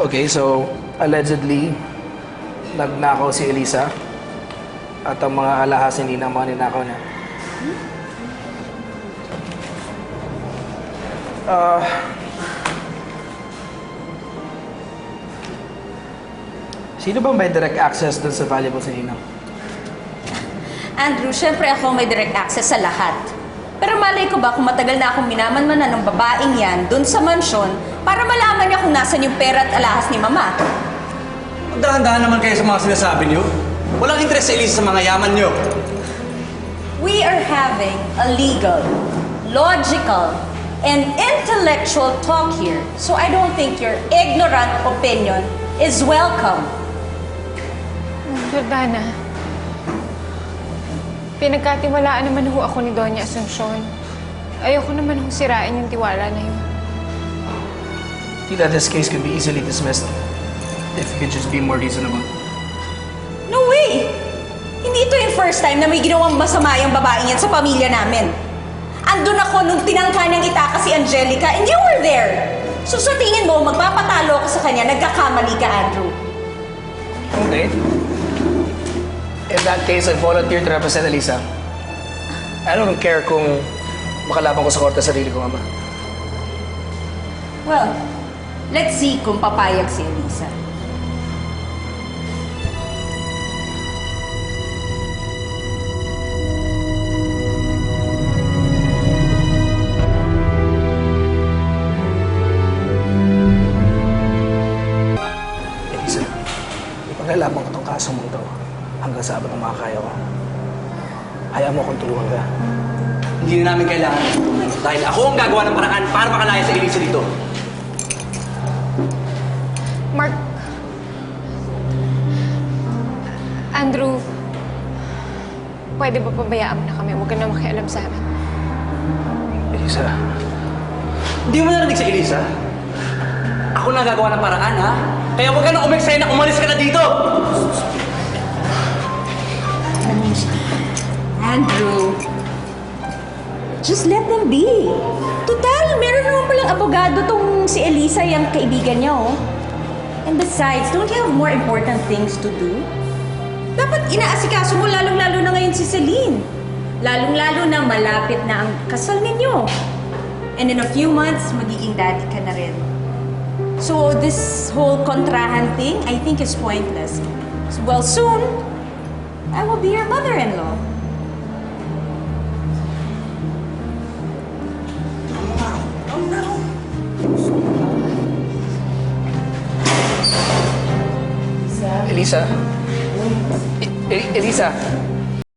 Okay, so allegedly, nagnakaw si Elisa at ang mga alahas hindi na mga ninakaw niya. Ah... sino bang may direct access dun sa valuables ni Ninang? Andrew, syempre ako may direct access sa lahat. Pero malay ko ba kung matagal na akong minaman-manan ng babaeng yan doon sa mansyon para malaman niya kung nasan yung pera at alahas ni Mama. Dahan-dahan naman kayo sa mga sinasabi niyo. Walang interes sa Elisa sa mga yaman niyo. We are having a legal, logical, and intellectual talk here. So I don't think your ignorant opinion is welcome. Jordana, pinagkatiwalaan naman ho ako ni Doña Asuncion. Ayoko naman ho sirain yung tiwala na yun. Tila, this case could be easily dismissed if you could just be more reasonable. No way! Hindi ito yung first time na may ginawang masama yung babaeng yan sa pamilya namin. Andun ako nung tinangka niyang itaka si Angelica and you were there. So sa tingin mo, magpapatalo ka sa kanya, nagkakamali ka, Andrew. Okay. In that case, I volunteer to represent Elisa. I don't care kung makalaban ko sa korte sa sarili ko, Ama. Well, let's see kung papayag si Elisa. Elisa, ipaglalaban ko tong kaso mo ito hanggang sa abot ng mga kaya ko. Hayaan mo akong tulungan ka. Hindi na namin kailangan ng tulungan. Dahil ako ang gagawa ng paraan para makalaya sa Elisa dito. Mark, Andrew, pwede ba pabayaan mo na kami? Huwag ka na makialam sa amin. Elisa, Hindi mo narinig sa Elisa? Ako na gagawa ng paraan, ha? Kaya huwag ka na umeksena, umalis ka na dito! Andrew, just let them be. Total, meron naman palang abogado tong si Elisa, yung kaibigan niya, oh. And besides, don't you have more important things to do? Dapat inaasikaso mo lalong-lalo na ngayon si Celine. Lalong-lalo na malapit na ang kasal ninyo. And in a few months, magiging daddy ka na rin. So this whole kontrahan thing, I think is pointless. Well, soon, I will be your mother-in-law. Elisa. E- Elisa,